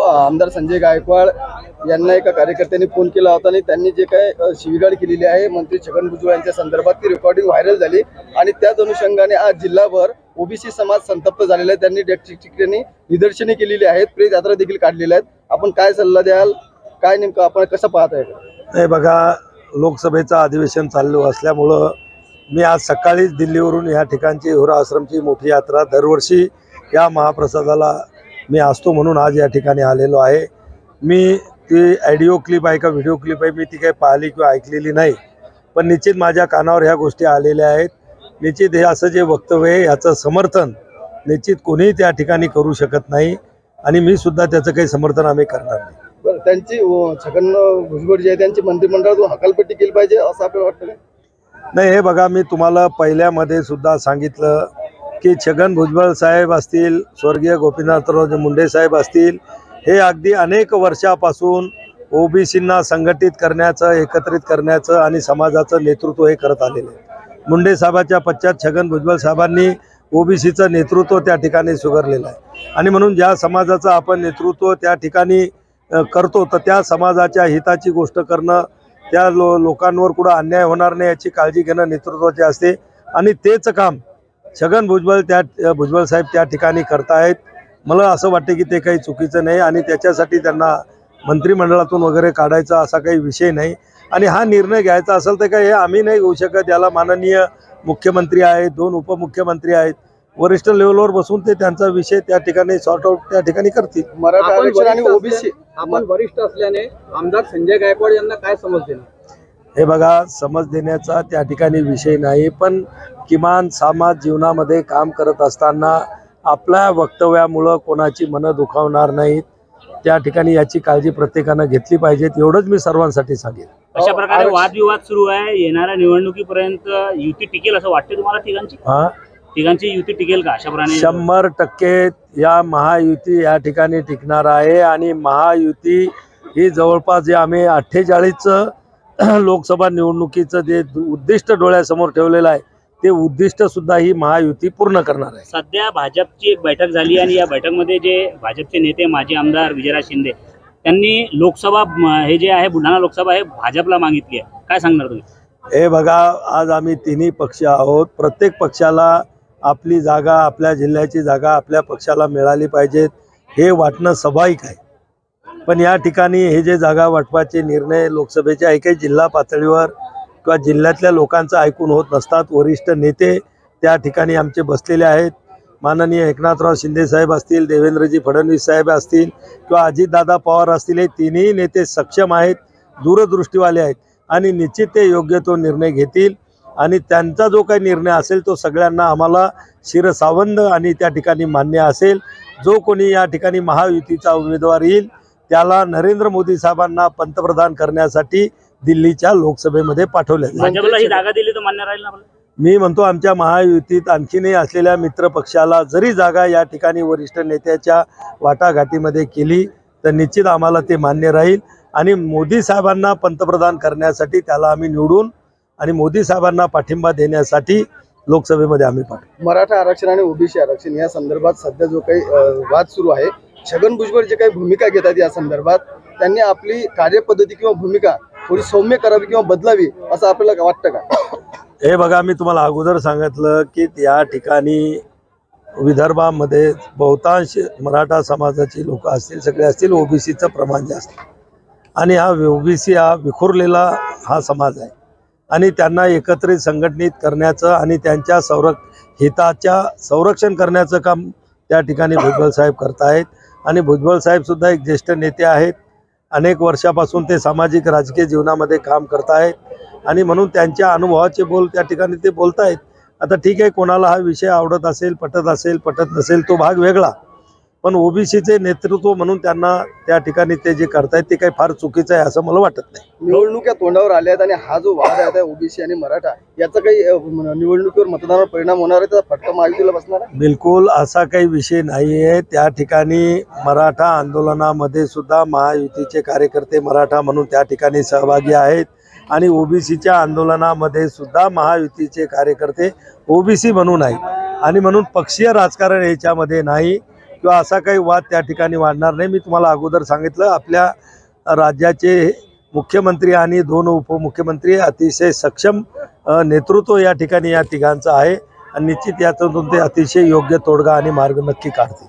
आमदार संजय गायकवाड यांना एका कार्यकर्त्यांनी फोन केला होता आणि त्यांनी जे काय शिवीगाड शिवीगाळ केलेली आहे मंत्री छगन भुजबळ यांच्या संदर्भात ती रेकॉर्डिंग व्हायरल झाली. आणि त्याच अनुषंगाने आज जिल्हाभर ओबीसी समाज संतप्त झालेला आहे त्यांनी ठिकठिकाणी निदर्शने केलेली आहेत प्रेस यात्रा देखील काढलेल्या आहेत. आपण काय सल्ला द्याल? काय नेमकं आपण कसं पाहत आहे? नाही बघा लोकसभेचं अधिवेशन चालू असल्यामुळं मी आज सकाळीच दिल्लीवरून या ठिकाणची हुरा आश्रमची मोठी यात्रा दरवर्षी या महाप्रसादाला मी असतो म्हणून आज या ठिकाणी आलेलो आहे. मी ती ऑडिओ क्लिप आहे का व्हिडिओ क्लिप आहे मी ती काही पाहिली किंवा ऐकलेली नाही. पण निश्चित माझ्या कानावर ह्या गोष्टी आलेल्या आहेत. निश्चित हे असं जे वक्तव्य आहे याचं समर्थन निश्चित कोणीही त्या ठिकाणी करू शकत नाही. आणि मी सुद्धा त्याचं काही समर्थन आम्ही करणार नाही. बरं त्यांची छगन भुजबळ जे आहे त्यांची मंत्रिमंडळातून हकालपट्टी केली पाहिजे असं आपल्याला वाटतं नाही हे बघा मी तुम्हाला पहिल्यामध्ये सुद्धा सांगितलं की छगन भुजबळ साहेब असतील स्वर्गीय गोपीनाथरावजी मुंडे साहेब असतील हे अगदी अनेक वर्षापासून ओबीसींना संघटित करण्याचं एकत्रित करण्याचं आणि समाजाचं नेतृत्व हे करत आलेले आहे मुंडे साहेबाच्या पश्चात छगन भुजबळ साहेबांनी ओबीसीचं नेतृत्व त्या ठिकाणी सुगरलेलं आहे. आणि म्हणून ज्या समाजाचं आपण नेतृत्व त्या ठिकाणी करतो तर त्या समाजाच्या हिताची गोष्ट करणं त्या लो लोकांवर कुठं अन्याय होणार नाही याची काळजी घेणं नेतृत्वाचे असते. आणि तेच काम छगन भुजबळ त्या भुजबळ साहेब त्या ठिकाणी करतायत. मला असं वाटतं की ते काही चुकीचं नाही आणि त्याच्यासाठी त्यांना मंत्रिमंडळातून वगैरे काढायचा असा काही विषय नाही. आणि हा निर्णय घ्यायचा असेल तर काही हे आम्ही नाही घेऊ शकत. याला माननीय मुख्यमंत्री आहेत दोन उपमुख्यमंत्री आहेत. वरिष्ठ लेवलवर बसून ते त्यांचा विषय त्या ठिकाणी सॉर्ट आउट त्या ठिकाणी करतील. मराठा आरक्षण आणि वरिष्ठ ओबीसी आपण वरिष्ठ असल्याने आमदार संजय गायकवाड यांना काय समज देणार? हे बघा समज देण्याचा त्या ठिकाणी विषय नाही पण किमान समाज जीवनामध्ये काम करत असताना आपल्या वक्तव्यामुळं कोणाची मनं दुखावणार नाहीत. त्या ठिकाणी याची काळजी प्रत्येकानं घेतली पाहिजेत एवढंच मी सर्वांसाठी सांगेन. अशा प्रकारे वादविवाद सुरू आहे. येणाऱ्या निवडणुकीपर्यंत युती टिकेल असं वाटते तुम्हाला तिघांची? हा? तिघांची युती टिकेल का अशा प्रकारे? शंभर टक्के या महायुती या ठिकाणी टिकणार आहे आणि महायुती ही जवळपास जे आम्ही अठ्ठेचाळीसचं लोकसभा निवडणुकीचं जे उद्दिष्ट डोळ्यासमोर ठेवलेलं आहे ते उद्दिष्ट सुद्धा ही महायुती पूर्ण करणार आहे. सध्या भाजपची एक बैठक झाली आणि या बैठकमध्ये जे भाजपचे नेते माजी आमदार विजयराज शिंदे त्यांनी लोकसभा हे जे आहे बुलढाणा लोकसभा हे भाजपला मागितली आहे. काय सांगणार तुम्ही? हे बघा आज आम्ही तिन्ही पक्ष आहोत. प्रत्येक पक्षाला आपली जागा आपल्या जिल्ह्याची जागा आपल्या पक्षाला मिळाली पाहिजेत. हे वाटणं स्वाभाविक आहे. पण या ठिकाणी हे जे जागा वाटपाचे निर्णय लोकसभेचे एकही जिल्हा पातळीवर किंवा जिल्ह्यातल्या लोकांचं ऐकून होत नसतात. वरिष्ठ नेते त्या ठिकाणी आमचे बसलेले आहेत. माननीय एकनाथराव शिंदेसाहेब असतील देवेंद्रजी फडणवीस साहेब असतील किंवा अजितदादा पवार असतील हे तिन्ही नेते सक्षम आहेत दूरदृष्टीवाले आहेत आणि निश्चित ते योग्य तो निर्णय घेतील. आणि त्यांचा जो काही निर्णय असेल तो सगळ्यांना आम्हाला शिरसावंद आणि त्या ठिकाणी मान्य असेल. जो कोणी या ठिकाणी महायुतीचा उमेदवार येईल त्याला नरेंद्र मोदी साहेबांना पंतप्रधान करण्यासाठी दिल्लीच्या लोकसभेमध्ये पाठवले जाईल भाजपला ही जागा दिली तर मान्य राहील ना आपल्याला? मी म्हणतो आमच्या महायुतीत आणखीनही असलेल्या मित्र पक्षाला जरी जागा या ठिकाणी वरिष्ठ नेत्याच्या वाटाघाटीमध्ये केली तर निश्चित आम्हाला ते मान्य राहील. आणि मोदी साहेबांना पंतप्रधान करण्यासाठी त्याला आम्ही निवडून आणि मोदी साहेबांना पाठिंबा देण्यासाठी लोकसभेमध्ये आम्ही पाठवू. मराठा आरक्षण आणि ओबीसी आरक्षण या संदर्भात सध्या जो काही वाद सुरू आहे छगन भुजबळ जे काही भूमिका घेतात या संदर्भात त्यांनी आपली कार्यपद्धती किंवा भूमिका थोडी सौम्य करावी किंवा बदलावी असं आपल्याला वाटतं का? हे बघा मी तुम्हाला अगोदर सांगितलं की या ठिकाणी विदर्भामध्ये बहुतांश मराठा समाजाची लोक असतील सगळे असतील ओबीसीचं प्रमाण जास्त. आणि हा ओबीसी हा विखुरलेला हा समाज आहे. आणि त्यांना एकत्रित संघटनित करण्याचं आणि त्यांच्या संरक हिताच्या संरक्षण करण्याचं काम त्या ठिकाणी भुजबळ साहेब करतायत. आणि भुजबळ साहेब सुद्धा एक ज्येष्ठ नेते आहेत. अनेक वर्षापासून ते सामाजिक राजकीय जीवनामध्ये काम करतायत आणि म्हणून त्यांच्या अनुभवाचे बोल त्या ठिकाणी ते बोलतायत. आता ठीक आहे कोणाला हा विषय आवडत असेल पटत असेल पटत नसेल तो भाग वेगळा. पण ओबीसीचे नेतृत्व म्हणून त्यांना त्या ठिकाणी ते जे करतायत ते काही फार चुकीचं आहे असं मला वाटत नाही. निवडणुका तोंडावर आल्या आहेत आणि हा जो वाद आहे ओबीसी आणि मराठा याचा काही निवडणुकीवर मतदानावर परिणाम होणार आहे त्याचा फटका महायुतीला बसणार आहे? बिलकुल असा काही विषय नाही आहे त्या ठिकाणी मराठा आंदोलनामध्ये सुद्धा महायुतीचे कार्यकर्ते मराठा म्हणून त्या ठिकाणी सहभागी आहेत. आणि ओबीसीच्या आंदोलनामध्ये सुद्धा महायुतीचे कार्यकर्ते ओबीसी म्हणून आहेत. आणि म्हणून पक्षीय राजकारण याच्यामध्ये नाही. किंवा असा काही वाद त्या ठिकाणी वाढणार नाही. मी तुम्हाला अगोदर सांगितलं आपल्या राज्याचे मुख्यमंत्री आणि दोन उपमुख्यमंत्री अतिशय सक्षम नेतृत्व या ठिकाणी या तिघांचं आहे. आणि निश्चित यातून ते अतिशय योग्य तोडगा आणि मार्ग नक्की काढतील.